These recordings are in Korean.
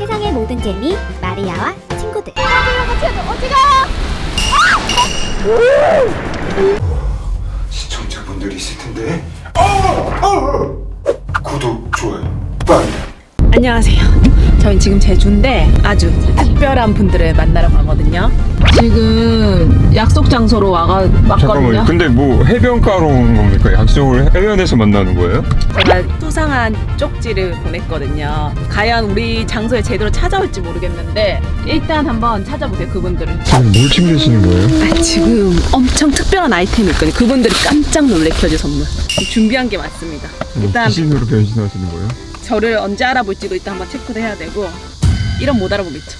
세상의 모든 재미 마리아와 친구들 시청자분들이 있을 텐데. 어! 어! 구독, 좋아요, 빨리. 안녕하세요. 저희 지금 제주인데 아주 특별한 분들을 만나러 가거든요. 지금 약속 장소로 와가 왔거든요. 잠깐만요. 근데 뭐 해변가로 오는 겁니까? 약속을 해변에서 만나는 거예요? 제가 수상한 쪽지를 보냈거든요. 과연 우리 장소에 제대로 찾아올지 모르겠는데 일단 한번 찾아보세요. 그분들을. 지금 뭘 챙기시는 거예요? 아, 지금 엄청 특별한 아이템이 있거든요. 그분들이 깜짝 놀래켜줄 선물. 준비한 게 많습니다. 뭐 일단 귀신으로 변신하시는 거예요? 저를 언제 알아볼지도 일단 한번 체크를 해야 되고 이런 못 알아보겠죠.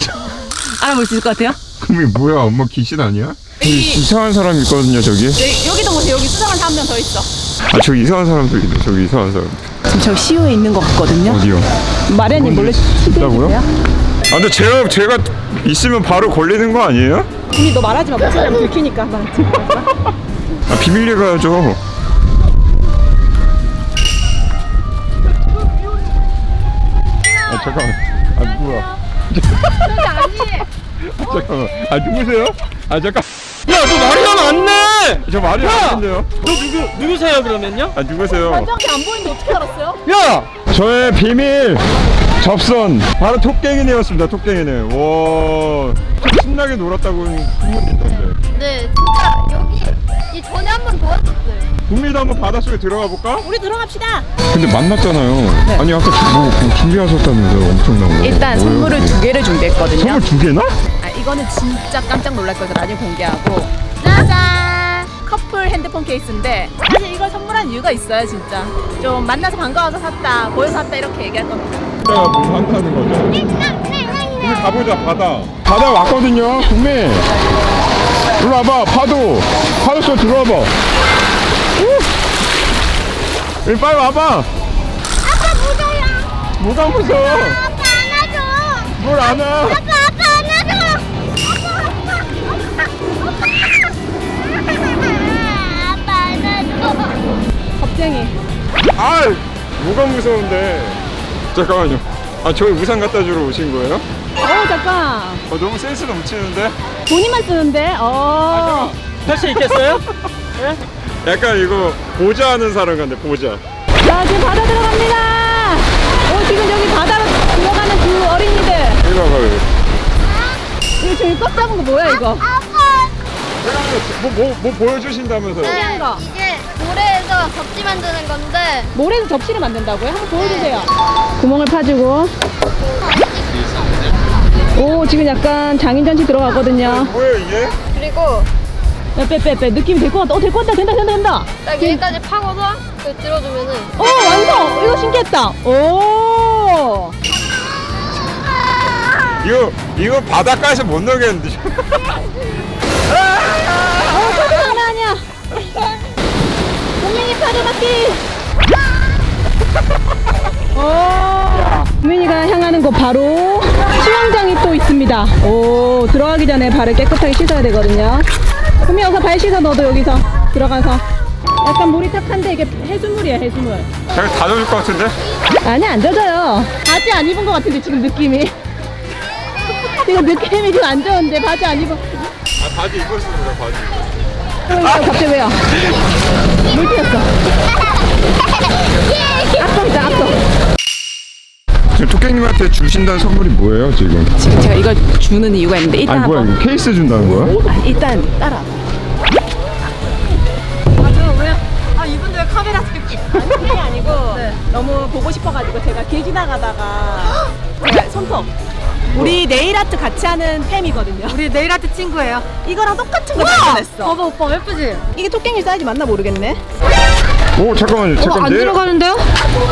알아볼 수 있을 것 같아요? 그럼 이게 뭐야? 엄마 귀신 아니야? 저기 이- 이상한 사람 있거든요, 저기. 여기, 여기도 보세요. 여기 수상한 사람 한명 더 있어. 아, 저기 이상한 사람도 있네. 저기 이상한 사람. 지금 저 시오에 있는 것 같거든요. 어디요? 마련님 몰래 있다고요? 치대주세요. 아, 근데 제가 제가 있으면 바로 걸리는 거 아니에요? 이미 너 말하지 마. 목소리 하면 들키니까. 말하지 마. 아, 비밀리에 가야죠. 잠깐만. 아, 뭐야? 잠깐만. 아, 누구세요? 아, 잠깐. 야, 너 마리아 맞네! 저 말이 안 되는데요. 너 누구, 누구세요, 그러면요? 아, 누구세요? 안 보이는데 어떻게 알았어요? 야! 저의 비밀 접선 바로 토깽이네였습니다. 토깽이네. 와, 좀 신나게 놀았다고 소문이 있던데. 네, 진짜 여기 이 전에 한 번 도왔었어요. 국미도 한번 바닷속에 들어가 볼까? 우리 들어갑시다. 근데 만났잖아요. 아니 아까 뭐 준비하셨다면서요, 엄청난 거. 네. 일단 뭐예요, 선물을 그게? 두 개를 준비했거든요. 선물 두 개나? 아, 이거는 진짜 깜짝 놀랄 거여서 나중에 공개하고. 짜잔! 커플 핸드폰 케이스인데 사실 이걸 선물한 이유가 있어요, 진짜. 좀 만나서 반가워서 샀다, 보여서 샀다 이렇게 얘기할 겁니다. 내가 뭐 한다는 거죠? 우리 가보자 바다. 바다 왔거든요, 국미. 일로 와봐, 파도. 파도 속 들어와봐. 우! 여기 빨리 와봐. 아빠 무서워. 뭐가 무서워? 아빠 안아줘. 뭘 안아? 아빠 아빠 안아줘. 아빠 안아줘. 겁쟁이. 아, 뭐가 무서운데? 잠깐만요. 아, 저희 우산 갖다 주러 오신 거예요? 어, 잠깐. 어, 너무 센스 넘치는데? 돈이만 쓰는데? 어. 할수 있겠어요? 약간 이거 보자 하는 사람 같네, 보자. 자, 지금 바다 들어갑니다. 어, 지금 여기 바다로 들어가는 두 어린이들. 이거 봐봐요. 이거 지금 껍 잡은 거 뭐야, 이거? 아빠. 뭐, 뭐, 뭐 보여주신다면서요? 네, 거. 이게 모래에서 접시 만드는 건데 모래에서 접시를 만든다고요? 한번 보여주세요. 구멍을 파주고. 오, 지금 약간 장인잔치 들어가거든요. 뭐예요, 이게? 그리고 야, 빼, 빼, 빼. 느낌이 될 것 같다. 어, 될 것 같다. 된다, 된다, 된다. 딱 여기까지 파고서 그 들어주면은 오, 완성! 이거 신기했다. 오! 이거, 이거 바닷가에서 못 놀겠는데. 어, 파도 하나 아니야. 국민이 파도 맞기. 오. 국민이가 향하는 곳 바로 수영장이 또 있습니다. 오, 들어가기 전에 발을 깨끗하게 씻어야 되거든요. 국민 여기서 발 씻어 너도 여기서 들어가서. 약간 물이 탁한데 이게 해수물이야, 해수물. 제가 다 젖을 것 같은데? 아니, 안 젖어요. 바지 안 입은 것 같은데, 지금 느낌이. 지금 느낌이 지금 안 좋은데, 바지 안 입은. 아, 바지 입었습니다, 바지. 어, 갑자기 왜요? 물 튀었어. 지금 토깽님한테 주신다는 선물이 뭐예요, 지금? 지금 제가 이걸 주는 이유가 있는데 일단 아니, 뭐야, 한번 이거 케이스 준다는 거야? 아, 일단 따라. 아? 아, 이분들 왜 카메라 들고 아니, 그게 아니고 너무 보고 싶어가지고 제가 길 지나가다가 제가 손톱. 우리 네일 아트 같이 하는 팸이거든요. 우리 네일 아트 친구예요. 이거랑 똑같은 거 발견했어. 봐봐 오빠 예쁘지? 이게 토깽이 사이즈 맞나 모르겠네. 오, 잠깐만요. 잠깐, 안 내- 들어가는데요?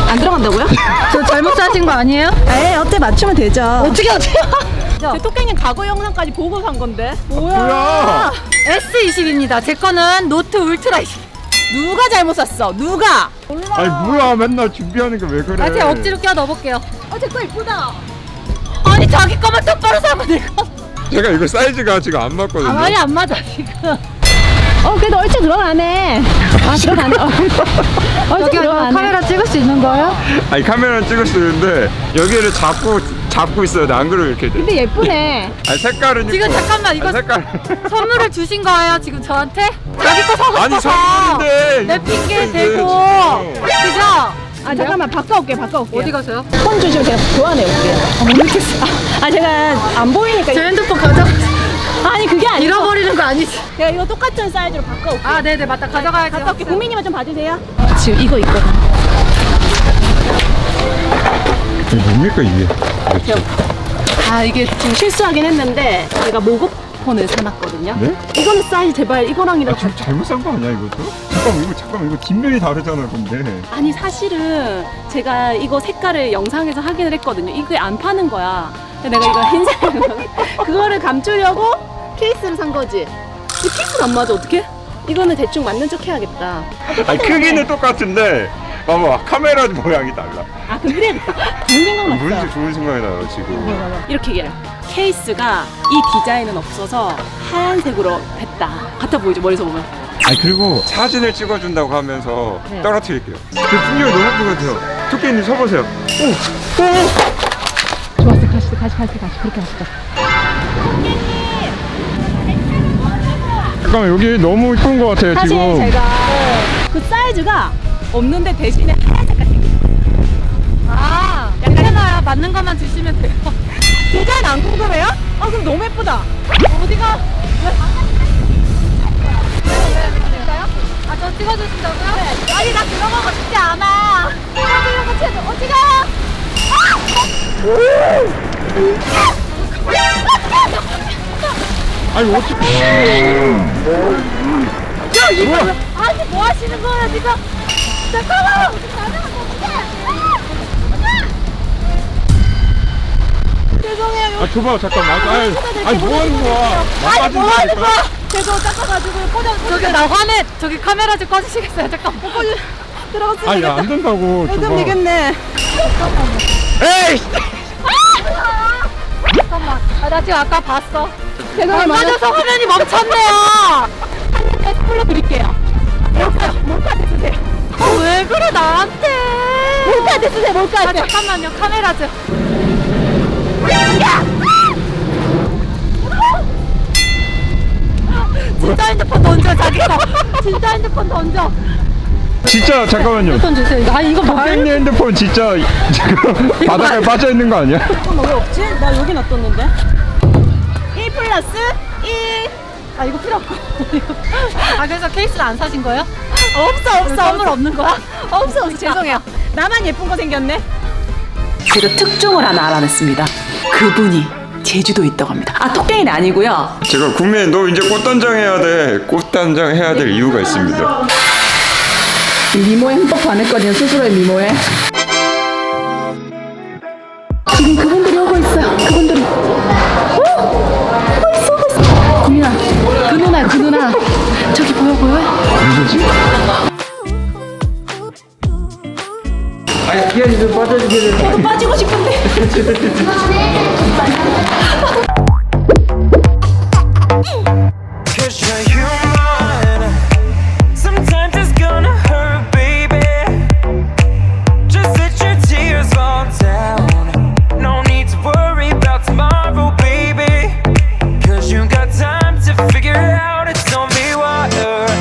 안 들어간다고요? 저 잘못 사신 거 아니에요? 에이, 어때 맞추면 되죠. 어떻게 어떻게? 제 토깽이 과거 영상까지 보고 산 건데. 뭐야? 뭐야? S20입니다. 제 거는 노트 울트라 20. 누가 잘못 샀어? 누가? 아니, 뭐야, 맨날 준비하는 거왜 그래? 아, 제가 억지로 껴 넣어볼게요. 어, 제거 이쁘다. 아니 자기 거만 똑바로 사고 내 거. 제가 이거 사이즈가 지금 안 맞거든요. 아, 말이 안 맞아 지금. 어, 그래도 얼추 들어가네. 아, 들어가네. 어, 얼추 들어가네. 찍을 수 있는 거예요? 아니 카메라는 찍을 수 있는데 여기를 잡고 잡고 있어야 돼. 안 그러면 이렇게 돼. 근데 예쁘네. 아니 색깔은 지금 있고. 잠깐만, 이거 아니, 색깔. 선물을 주신 거예요 지금 저한테? 자기 거 사고 아니 싶어서 선물인데. 내 핑계 선물인데, 대고 지금. 그죠? 아, 잠깐만. 바꿔올게, 바꿔올게. 어디 가세요? 폰 주시면 제가 교환해 올게요. 아, 못 믿겠어. 아, 제가 안 보이니까. 제 핸드폰 가져 아니, 그게 아니고. 잃어버리는 거 아니지? 제가 이거 똑같은 사이즈로 바꿔올게요. 아 네네 맞다 가져가야죠 갔다 올게. 국민님만 좀 봐주세요. 지금 이거 있거든. 이게 뭡니까 이게? 아, 이게 좀 실수하긴 했는데, 제가 모고폰을 사놨거든요. 네? 이거는 사이즈 제발 이거랑이랑 아 지금 잘못 산 거 아니야 이것도? 잠깐만 이거 잠깐만 이거 뒷면이 다르잖아 근데. 아니 사실은 제가 이거 색깔을 영상에서 확인을 했거든요. 이게 안 파는 거야. 근데 내가 이거 흰색 그거를 감추려고 케이스를 산 거지. 이 케이스가 안 맞아 어떻게? 이거는 대충 맞는 척 해야겠다. 아니 크기는 똑같은데 봐봐 카메라 모양이 달라. 아 그래야겠다. 좋은 생각 났어. 뭔지 좋은 생각이 나요 지금. 이렇게 얘기해요. 케이스가 이 디자인은 없어서 하얀색으로 했다. 같아 보이죠 멀리서 보면. 아니 그리고 사진을 찍어준다고 하면서 네. 떨어뜨릴게요. 그 풍경이 너무 예쁜 것 같아요. 토끼님 서보세요. 좋았어 가시 가시 가시 가시 그렇게 하시죠. 잠깐만 여기 너무 예쁜 것 같아요 사실 지금. 제가 그 사이즈가 없는데 대신에 하얀 색깔 생겼어요. 아 괜찮아요 맞는 것만 주시면 돼요 디자인 안 궁금해요? 아 그럼 너무 예쁘다. 어디가 아 저 찍어주신다고요? 아니 나 그런 거 쉽지 않아 찍어주려고 채도 어디가 아 니 어떻게? 야 이거 아니 뭐 하시는 거야 지금 잠깐만 죄송해요. 아 줘봐 잠깐만. 아니, 아니 뭐 하는 거야? 아니 뭐 하는 거야 제가 닦아가지고 꽂아 저기 나 화내 저기 카메라 좀 꺼주시겠어요 잠깐 들어갔으면 아니 안 된다고. 좀 줘봐. 되겠네. 에이! 잠깐만 아, 나 지금 아까 봤어 안 맞아서 화면이 멈췄네요 풀로 드릴게요. 몰카, 몰카한테 쓰세요. 어, 왜 그래 나한테 몰카한테 쓰세요, 아 몰카한테. 잠깐만요 카메라 좀 진짜 핸드폰 던져 자기 거 진짜 핸드폰 던져 진짜 잠깐만요. 핸드폰 주세요 아 이거 뭐 고객님 핸드폰 진짜 지금 바닥에 빠져 있는 거 아니야? 잠깐만, 왜 없지? 나 여기 놔뒀는데. 1 플러스 1. 아, 이거 필요 없고. 아 그래서 케이스를 안 사신 거예요? 없어, 없어. 선물 없는 거야? 없어, 없어. 죄송해요. 나만 예쁜 거 생겼네. 제가 특종을 하나 알아냈습니다. 그분이 제주도에 있다고 합니다. 아, 토깽이는 아니고요. 제가 구미에 너 이제 꽃단장 해야 돼. 꽃단장 해야 될 이유가 있습니다. 미모에 흠뻑 반했거든요, 스스로의 미모에. 지금 그분 빠지고 싶은데.